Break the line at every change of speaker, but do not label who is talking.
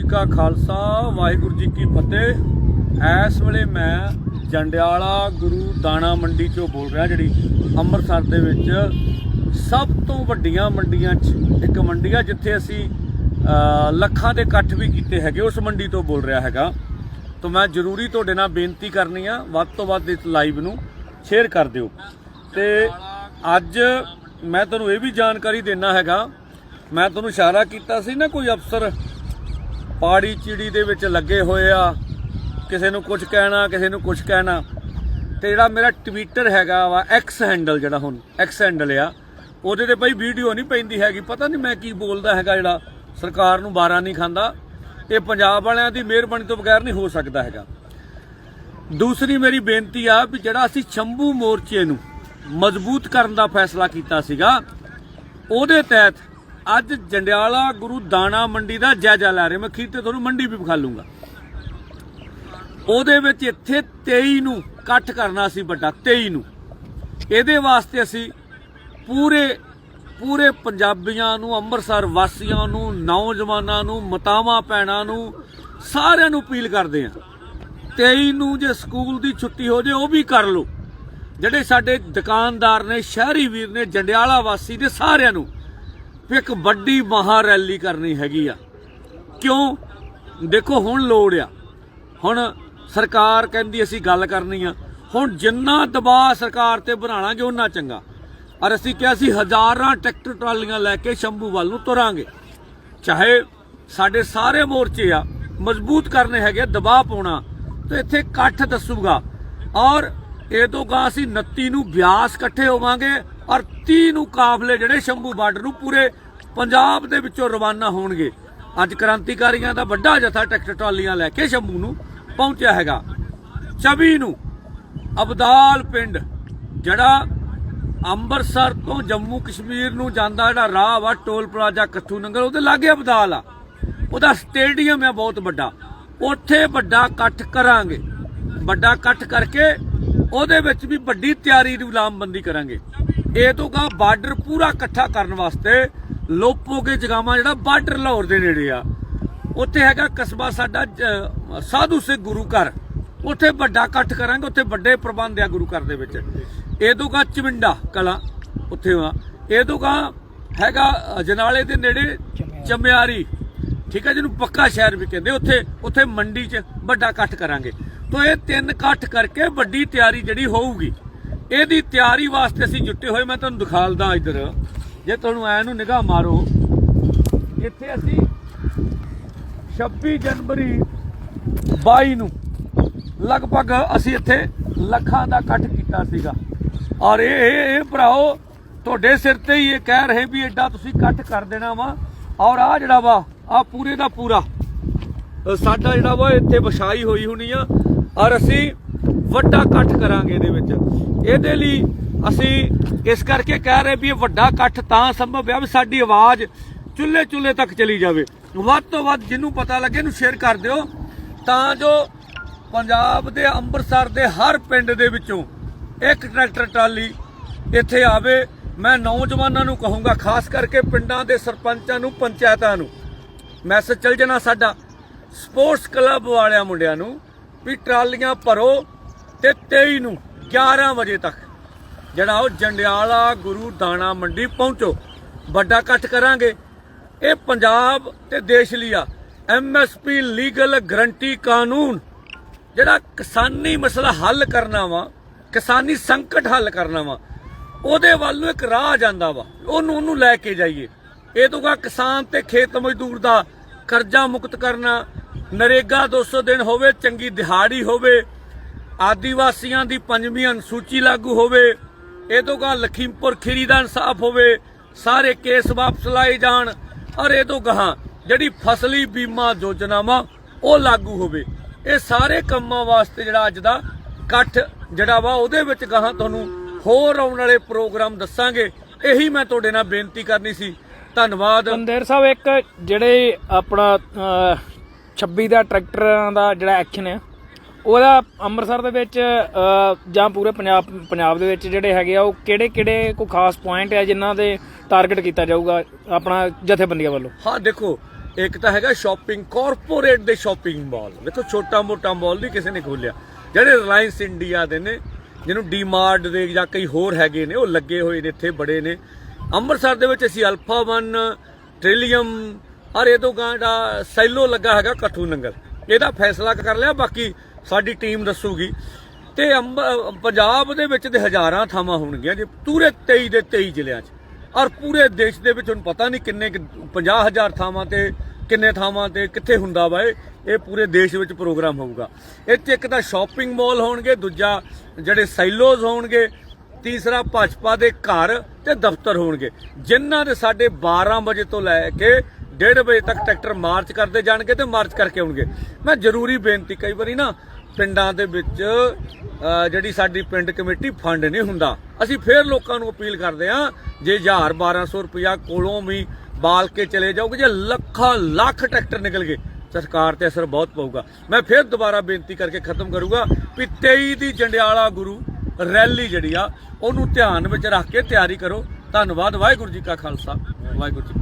ਜੀ ਕਾ ਖਾਲਸਾ, ਵਾਹਿਗੁਰੂ ਜੀ ਕੀ ਫਤਿਹ। ਇਸ ਵੇਲੇ ਮੈਂ ਜੰਡਿਆਲਾ ਗੁਰੂ ਦਾਣਾ ਮੰਡੀ ਚੋਂ ਬੋਲ ਰਿਹਾ, ਜਿਹੜੀ ਅੰਮ੍ਰਿਤਸਰ ਦੇ ਵਿੱਚ ਸਭ ਤੋਂ ਵੱਡੀਆਂ ਮੰਡੀਆਂ 'ਚ ਇੱਕ ਮੰਡੀ ਆ, ਜਿੱਥੇ ਅਸੀਂ ਲੱਖਾਂ ਦੇ ਇਕੱਠ ਵੀ ਕੀਤੇ ਹੈਗੇ, ਉਸ ਮੰਡੀ ਤੋਂ ਬੋਲ ਰਿਹਾ ਹੈਗਾ। ਤਾਂ ਮੈਂ ਜ਼ਰੂਰੀ ਤੁਹਾਡੇ ਨਾਲ ਬੇਨਤੀ ਕਰਨੀ ਆ, ਵੱਧ ਤੋਂ ਵੱਧ ਇਸ ਲਾਈਵ ਨੂੰ ਸ਼ੇਅਰ ਕਰ ਦਿਓ। ਤੇ ਅੱਜ ਮੈਂ ਤੁਹਾਨੂੰ ਇਹ ਵੀ ਜਾਣਕਾਰੀ ਦੇਣਾ ਹੈਗਾ, ਮੈਂ ਤੁਹਾਨੂੰ ਇਸ਼ਾਰਾ ਕੀਤਾ ਸੀ ਨਾ, ਕੋਈ ਅਫਸਰ ਪਾੜੀ ਚਿੜੀ ਦੇ ਵਿੱਚ ਲੱਗੇ ਹੋਏ ਆ। ਕਿਸੇ ਨੂੰ ਕੁਝ ਕਹਿਣਾ, ਕਿਸੇ ਨੂੰ ਕੁਝ ਕਹਿਣਾ। ਤੇ ਜਿਹੜਾ ਮੇਰਾ ਟਵਿੱਟਰ ਹੈਗਾ ਵਾ ਐਕਸ ਹੈਂਡਲ ਜਿਹੜਾ ਹੁਣ ਐਕਸ ਹੈਂਡਲ ਆ, ਉਹਦੇ ਤੇ ਬਈ ਵੀਡੀਓ ਨਹੀਂ ਪੈਂਦੀ ਹੈਗੀ। ਪਤਾ ਨਹੀਂ ਮੈਂ ਕੀ ਬੋਲਦਾ ਹੈਗਾ ਜਿਹੜਾ ਸਰਕਾਰ ਨੂੰ ਬਾਰਾ ਨਹੀਂ ਖਾਂਦਾ। ਇਹ ਪੰਜਾਬ ਵਾਲਿਆਂ ਦੀ ਮਿਹਰਬਾਨੀ ਤੋਂ ਬਗੈਰ ਨਹੀਂ ਹੋ ਸਕਦਾ ਹੈਗਾ। ਦੂਸਰੀ ਮੇਰੀ ਬੇਨਤੀ ਆ ਵੀ ਜਿਹੜਾ ਅਸੀਂ ਸ਼ੰਭੂ ਮੋਰਚੇ ਨੂੰ ਮਜ਼ਬੂਤ ਕਰਨ ਦਾ ਫੈਸਲਾ ਕੀਤਾ ਸੀਗਾ, ਉਹਦੇ ਤਹਿਤ ਅੱਜ ਜੰਡਿਆਲਾ ਗੁਰੂ ਦਾਣਾ ਮੰਡੀ ਦਾ ਜਾਇਜ਼ਾ ਲੈ ਰਹੇ। ਮੈਂ ਖੀਰ ਤੇ ਤੁਹਾਨੂੰ ਮੰਡੀ ਵੀ ਵਿਖਾ ਲੂੰਗਾ ਉਹਦੇ ਵਿੱਚ ਇੱਥੇ 23 ਨੂੰ ਇਕੱਠ ਕਰਨਾ ਸੀ ਵੱਡਾ 23 ਨੂੰ। ਇਹਦੇ ਵਾਸਤੇ ਅਸੀਂ ਪੂਰੇ ਪੂਰੇ ਪੰਜਾਬੀਆਂ ਨੂੰ, ਅੰਮ੍ਰਿਤਸਰ ਵਾਸੀਆਂ ਨੂੰ, ਨੌਜਵਾਨਾਂ ਨੂੰ, ਮਤਾਵਾਂ ਭੈਣਾਂ ਨੂੰ, ਸਾਰਿਆਂ ਨੂੰ ਅਪੀਲ ਕਰਦੇ ਹਾਂ। 23 ਨੂੰ ਜੇ ਸਕੂਲ ਦੀ ਛੁੱਟੀ ਹੋ ਜੇ, ਉਹ ਵੀ ਕਰ ਲਓ। ਜਿਹੜੇ ਸਾਡੇ ਦੁਕਾਨਦਾਰ ਨੇ, ਸ਼ਹਿਰੀ ਵੀਰ ਨੇ, ਜੰਡਿਆਲਾ ਵਾਸੀ ਦੇ ਸਾਰਿਆਂ ਨੂੰ ਵੀ ਇੱਕ ਵੱਡੀ ਮਹਾ ਰੈਲੀ ਕਰਨੀ ਹੈਗੀ ਆ। ਕਿਉਂ? ਦੇਖੋ, ਹੁਣ ਲੋੜ ਆ। ਹੁਣ ਸਰਕਾਰ ਕਹਿੰਦੀ ਅਸੀਂ ਗੱਲ ਕਰਨੀ ਆ। ਹੁਣ ਜਿੰਨਾ ਦਬਾਅ ਸਰਕਾਰ ਤੇ ਬਣਾਵਾਂਗੇ ਉਹਨਾਂ ਚੰਗਾ। ਔਰ ਅਸੀਂ ਕਿਹਾ ਸੀ ਹਜ਼ਾਰਾਂ ਟਰੈਕਟਰ ਟਰਾਲੀਆਂ ਲੈ ਕੇ ਸ਼ੰਭੂ ਵੱਲ ਨੂੰ ਤੁਰਾਂਗੇ। ਚਾਹੇ ਸਾਡੇ ਸਾਰੇ ਮੋਰਚੇ ਆ, ਮਜ਼ਬੂਤ ਕਰਨੇ ਹੈਗੇ ਦਬਾਅ ਪਾਉਣਾ। ਤੇ ਇੱਥੇ ਇਕੱਠ ਦੱਸੂਗਾ। ਔਰ ਇਹ ਤੋਂ ਗਾ ਅਸੀਂ 29 ਨੂੰ ਬਿਆਸ ਇਕੱਠੇ ਹੋਵਾਂਗੇ। ਔਰ 30 ਨੂੰ ਕਾਫਲੇ ਜਿਹੜੇ ਸ਼ੰਭੂ ਬਾਰਡਰ ਨੂੰ ਪੂਰੇ ਪੰਜਾਬ ਦੇ ਵਿੱਚੋਂ ਰਵਾਨਾ ਹੋਣਗੇ। ਅੱਜ ਕ੍ਰਾਂਤੀਕਾਰੀਆਂ ਦਾ ਵੱਡਾ ਜਥਾ ਟਰੈਕਟਰ ਟਰਾਲੀਆਂ ਲੈ ਕੇ ਸ਼ੰਭੂ ਨੂੰ ਪਹੁੰਚਿਆ ਹੈਗਾ। 24 ਨੂੰ ਅਬਦਾਲ ਪਿੰਡ, ਜਿਹੜਾ ਅੰਮ੍ਰਿਤਸਰ ਤੋਂ ਜੰਮੂ ਕਸ਼ਮੀਰ ਨੂੰ ਜਾਂਦਾ ਜਿਹੜਾ ਰਾਹ ਵਾ, ਟੋਲ ਪਲਾਜ਼ਾ ਕੱਥੂ ਨੰਗਲ, ਉਹਦੇ ਲਾਗੇ ਅਬਦਾਲ ਆ। ਉਹਦਾ ਸਟੇਡੀਅਮ ਆ ਬਹੁਤ ਵੱਡਾ। ਉੱਥੇ ਵੱਡਾ ਇਕੱਠ ਕਰਾਂਗੇ। ਵੱਡਾ ਇਕੱਠ ਕਰਕੇ ਉਹਦੇ ਵਿੱਚ ਵੀ ਵੱਡੀ ਤਿਆਰੀ ਦੀ ਲਾਮਬੰਦੀ ਕਰਾਂਗੇ। ਇਹ ਤੋਂ ਗਾ ਬਾਰਡਰ ਪੂਰਾ ਇਕੱਠਾ ਕਰਨ ਵਾਸਤੇ ਲੋਪੋਗੇ ਜਗਾਵਾਂ ਜਿਹੜਾ ਬਾਰਡਰ ਲਾਹੌਰ ਦੇ ਨੇੜੇ ਆ। ਉੱਥੇ ਹੈਗਾ ਕਸਬਾ ਸਾਡਾ ਸਾਧੂ ਸਿੰਘ ਗੁਰੂ ਘਰ। ਉੱਥੇ ਵੱਡਾ ਇਕੱਠ ਕਰਾਂਗੇ ਉੱਥੇ ਵੱਡੇ ਪ੍ਰਬੰਧ ਆ ਗੁਰੂ ਘਰ ਦੇ ਵਿੱਚ। ਇਹ ਤੋਂ ਗਾ ਚਵਿੰਡਾ ਕਲਾ ਉੱਥੇ ਆ। ਇਹ ਤੋਂ ਗਾ ਹੈਗਾ ਜਨਾਲੇ ਦੇ ਨੇੜੇ ਚਮਿਆਰੀ। ਠੀਕ ਹੈ ਜਿਹਨੂੰ ਪੱਕਾ ਸ਼ਹਿਰ ਵੀ ਕਹਿੰਦੇ ਉੱਥੇ ਉੱਥੇ ਮੰਡੀ 'ਚ ਵੱਡਾ ਇਕੱਠ ਕਰਾਂਗੇ। ਤੋਂ ਇਹ ਤਿੰਨ ਇਕੱਠ ਕਰਕੇ ਵੱਡੀ ਤਿਆਰੀ ਜਿਹੜੀ ਹੋਊਗੀ ਇਹਦੀ ਤਿਆਰੀ ਵਾਸਤੇ ਅਸੀਂ ਜੁੱਟੇ ਹੋਏ, ਮੈਂ ਤੁਹਾਨੂੰ ਦਿਖਾਲਦਾ ਇੱਧਰ। ਜੇ ਤੁਹਾਨੂੰ ਐ ਨੂੰ ਨਿਗਾਹ ਮਾਰੋ, ਇੱਥੇ ਅਸੀਂ 26 ਜਨਵਰੀ 22 ਨੂੰ ਲਗਭਗ ਅਸੀਂ ਇੱਥੇ ਲੱਖਾਂ ਦਾ ਇਕੱਠ ਕੀਤਾ ਸੀਗਾ। ਔਰ ਇਹ ਇਹ ਭਰਾਓ, ਤੁਹਾਡੇ ਸਿਰ ਤੇ ਹੀ ਇਹ ਕਹਿ ਰਹੇ ਵੀ ਐਡਾ ਤੁਸੀਂ ਇਕੱਠ ਕਰ ਦੇਣਾ ਵਾ। ਔਰ ਆ ਜਿਹੜਾ ਵਾ ਆ ਪੂਰੇ ਦਾ ਪੂਰਾ। ਸਾਡਾ ਜਿਹੜਾ ਵਾ, ਇੱਥੇ ਵਿਛਾਈ ਹੋਈ ਹੋਣੀ ਆ। ਔਰ ਅਸੀਂ ਵੱਡਾ ਇਕੱਠ ਕਰਾਂਗੇ ਇਹਦੇ ਵਿੱਚ। ਇਹਦੇ ਲਈ ਅਸੀਂ ਇਸ ਕਰਕੇ ਕਹਿ ਰਹੇ ਵੀ ਇਹ ਵੱਡਾ ਇਕੱਠ ਤਾਂ ਸੰਭਵ ਹੈ ਵੀ ਸਾਡੀ ਆਵਾਜ਼ ਚੁੱਲ੍ਹੇ ਚੁੱਲ੍ਹੇ ਤੱਕ ਚਲੀ ਜਾਵੇ। ਵੱਧ ਤੋਂ ਵੱਧ ਜਿਹਨੂੰ ਪਤਾ ਲੱਗੇ ਇਹਨੂੰ ਸ਼ੇਅਰ ਕਰ ਦਿਓ। ਤਾਂ ਜੋ ਪੰਜਾਬ ਦੇ, ਅੰਮ੍ਰਿਤਸਰ ਦੇ ਹਰ ਪਿੰਡ ਦੇ ਵਿੱਚੋਂ ਇੱਕ ਟਰੈਕਟਰ ਟਰਾਲੀ ਇੱਥੇ ਆਵੇ। ਮੈਂ ਨੌਜਵਾਨਾਂ ਨੂੰ ਕਹੂੰਗਾ, ਖਾਸ ਕਰਕੇ ਪਿੰਡਾਂ ਦੇ ਸਰਪੰਚਾਂ ਨੂੰ, ਪੰਚਾਇਤਾਂ ਨੂੰ ਮੈਸੇਜ ਚੱਲ ਜਾਣਾ ਸਾਡਾ। ਸਪੋਰਟਸ ਕਲੱਬ ਵਾਲਿਆਂ ਮੁੰਡਿਆਂ ਨੂੰ ਵੀ ਟਰਾਲੀਆਂ ਭਰੋ। ਤੇ 23 ਨੂੰ 11 ਵਜੇ ਤੱਕ। ਜਿਹੜਾ ਉਹ ਜੰਡਿਆਲਾ ਗੁਰੂ ਦਾਣਾ ਮੰਡੀ ਪਹੁੰਚੋ। ਵੱਡਾ ਇਕੱਠ ਕਰਾਂਗੇ। ਇਹ ਪੰਜਾਬ ਤੇ ਦੇਸ਼ ਲਈ ਆ। ਐਮਐਸਪੀ ਲੀਗਲ ਗਰੰਟੀ ਕਾਨੂੰਨ। ਜਿਹੜਾ ਕਿਸਾਨੀ ਮਸਲਾ ਹੱਲ ਕਰਨਾ ਵਾ, ਕਿਸਾਨੀ ਸੰਕਟ ਹੱਲ ਕਰਨਾ ਵਾ, ਉਹਦੇ ਵੱਲ ਨੂੰ ਇੱਕ ਰਾਹ ਜਾਂਦਾ ਵਾ। ਉਹਨੂੰ ਉਹਨੂੰ ਲੈ ਕੇ ਜਾਈਏ। ਇਹ ਤੋਂ ਗਾ ਕਿਸਾਨ ਤੇ ਖੇਤ ਮਜ਼ਦੂਰ ਦਾ ਕਰਜ਼ਾ ਮੁਕਤ ਕਰਨਾ। ਨਰੇਗਾ 200 ਦਿਨ ਹੋਵੇ, ਚੰਗੀ ਦਿਹਾੜੀ ਹੋਵੇ ਆਦੀਵਾਸੀਆਂ ਦੀ ਪੰਜਵੀਂ ਅਨੁਸੂਚੀ ਲਾਗੂ ਹੋਵੇ ਇਹ ਤੋਂ ਗਾ ਲਖੀਮਪੁਰ ਖੀਰੀ ਦਾ ਇਨਸਾਫ ਹੋਵੇ ਸਾਰੇ ਕੇਸ ਵਾਪਸ ਲਾਏ ਜਾਣ ਔਰ ਇਹ ਤੋਂ ਗਾਹਾਂ ਜਿਹੜੀ ਫਸਲੀ ਬੀਮਾ ਯੋਜਨਾ ਵਾ ਉਹ ਲਾਗੂ ਹੋਵੇ। ਇਹ ਸਾਰੇ ਕੰਮਾਂ ਵਾਸਤੇ ਜਿਹੜਾ ਅੱਜ ਦਾ ਇਕੱਠ ਜਿਹੜਾ ਵਾ ਉਹਦੇ ਵਿੱਚ ਗਾਹਾਂ ਤੁਹਾਨੂੰ ਹੋਰ ਆਉਣ ਵਾਲੇ ਪ੍ਰੋਗਰਾਮ ਦੱਸਾਂਗੇ। ਇਹੀ ਮੈਂ ਤੁਹਾਡੇ ਨਾਲ ਬੇਨਤੀ ਕਰਨੀ ਸੀ। ਧੰਨਵਾਦ।
ਬੰਦੇਰ ਸਾਹਿਬ ਇੱਕ ਜਿਹੜੇ ਆਪਣਾ ਅਹ, 26 ਦਾ ਟਰੈਕਟਰਾਂ ਦਾ ਜਿਹੜਾ ਐਕਸ਼ਨ ਹੈ ਉਹਦਾ ਅੰਮ੍ਰਿਤਸਰ ਦੇ ਵਿੱਚ ਜਾਂ ਪੂਰੇ ਪੰਜਾਬ ਪੰਜਾਬ ਦੇ ਵਿੱਚ ਜਿਹੜੇ ਹੈਗੇ ਆ, ਉਹ ਕਿਹੜੇ ਕਿਹੜੇ ਕੋਈ ਖਾਸ ਪੁਆਇੰਟ ਹੈ ਜਿਨ੍ਹਾਂ ਦੇ ਟਾਰਗੇਟ ਕੀਤਾ ਜਾਊਗਾ ਆਪਣਾ ਜਥੇਬੰਦੀਆਂ ਵੱਲੋਂ?
ਹਾਂ, ਦੇਖੋ, ਇੱਕ ਤਾਂ ਹੈਗਾ ਸ਼ਾਪਿੰਗ ਕਾਰਪੋਰੇਟ ਦੇ ਸ਼ਾਪਿੰਗ ਮਾਲ ਵੇਖੋ ਛੋਟਾ ਮੋਟਾ ਮਾਲ ਨਹੀਂ ਕਿਸੇ ਨੇ ਖੋਲਿਆ ਜਿਹੜੇ ਰਿਲਾਇੰਸ ਇੰਡੀਆ ਦੇ ਨੇ, ਜਿਹਨੂੰ ਡੀਮਾਰਟ ਦੇ ਜਾਂ ਕਈ ਹੋਰ ਹੈਗੇ ਨੇ, ਉਹ ਲੱਗੇ ਹੋਏ ਨੇ, ਇੱਥੇ ਬੜੇ ਨੇ। ਅੰਮ੍ਰਿਤਸਰ ਦੇ ਵਿੱਚ ਅਸੀਂ ਅਲਫਾ 1 ਟ੍ਰਿਲੀਅਮ ਔਰ ਇਹ ਤੋਂ ਗਾਂ ਦਾ ਸੈਲੋ ਲੱਗਾ ਹੈਗਾ ਕੱਠੂ ਨੰਗਲ ਇਹਦਾ ਫੈਸਲਾ ਕਰ ਲਿਆ, ਬਾਕੀ ਸਾਡੀ ਟੀਮ ਦੱਸੂਗੀ। ਤੇ ਅੰਬ- ਪੰਜਾਬ ਦੇ ਵਿੱਚ ਤੇ ਹਜ਼ਾਰਾਂ ਥਾਵਾਂ ਹੋਣਗੀਆਂ ਜੇ ਪੂਰੇ 23 ਦੇ 23 ਜ਼ਿਲ੍ਹਿਆਂ 'ਚ। ਔਰ ਪੂਰੇ ਦੇਸ਼ ਦੇ ਵਿੱਚ ਹੁਣ ਪਤਾ ਨਹੀਂ ਕਿੰਨੇ 50000 ਥਾਵਾਂ ਤੇ ਕਿੰਨੇ ਥਾਵਾਂ ਤੇ ਕਿੱਥੇ ਹੁੰਦਾ ਵਾ ਇਹ। ਇਹ ਪੂਰੇ ਦੇਸ਼ ਵਿੱਚ ਪ੍ਰੋਗਰਾਮ ਹੋਊਗਾ। ਇੱਥੇ ਇੱਕ ਤਾਂ ਸ਼ਾਪਿੰਗ ਮਾਲ ਹੋਣਗੇ, ਦੂਜਾ ਜਿਹੜੇ ਸਾਈਲੋਜ਼ ਹੋਣਗੇ, ਤੀਸਰਾ ਭਾਜਪਾ ਦੇ ਘਰ ਤੇ ਦਫ਼ਤਰ ਹੋਣਗੇ। ਜਿਨ੍ਹਾਂ ਦੇ ਸਾਡੇ 12 ਵਜੇ ਤੋਂ ਲੈ ਕੇ 1:30 ਵਜੇ ਤੱਕ ਟਰੈਕਟਰ ਮਾਰਚ ਕਰਦੇ ਜਾਣਗੇ ਤੇ ਮਾਰਚ ਕਰਕੇ ਆਉਣਗੇ। ਮੈਂ ਜ਼ਰੂਰੀ ਬੇਨਤੀ ਕਈ ਵਾਰੀ ਨਾ ਪਿੰਡਾਂ ਦੇ ਵਿੱਚ ਜਿਹੜੀ ਸਾਡੀ ਪਿੰਡ ਕਮੇਟੀ ਫੰਡ ਨਹੀਂ ਹੁੰਦਾ। ਅਸੀਂ ਫੇਰ ਲੋਕਾਂ ਨੂੰ ਅਪੀਲ ਕਰਦੇ ਹਾਂ, ਜੇ 1000 1200 ਰੁਪਇਆ ਕੋਲੋਂ ਵੀ ਬਾਲ ਕੇ ਚਲੇ ਜਾਓਗੇ, ਜੇ ਲੱਖਾਂ ਲੱਖ ਟਰੈਕਟਰ ਨਿਕਲ ਗਏ, ਸਰਕਾਰ ਤੇ ਅਸਰ ਬਹੁਤ ਪਊਗਾ। ਮੈਂ ਫੇਰ ਦੁਬਾਰਾ ਬੇਨਤੀ ਕਰਕੇ ਖਤਮ ਕਰੂਗਾ ਵੀ 23 ਦੀ ਜੰਡਿਆਲਾ ਗੁਰੂ ਰੈਲੀ ਜਿਹੜੀ ਆ, ਉਹਨੂੰ ਧਿਆਨ ਵਿੱਚ ਰੱਖ ਕੇ ਤਿਆਰੀ ਕਰੋ। ਧੰਨਵਾਦ, ਵਾਹਿਗੁਰੂ ਜੀ ਕਾ ਖਾਲਸਾ। ਵਾਹਿਗੁਰੂ ਜੀ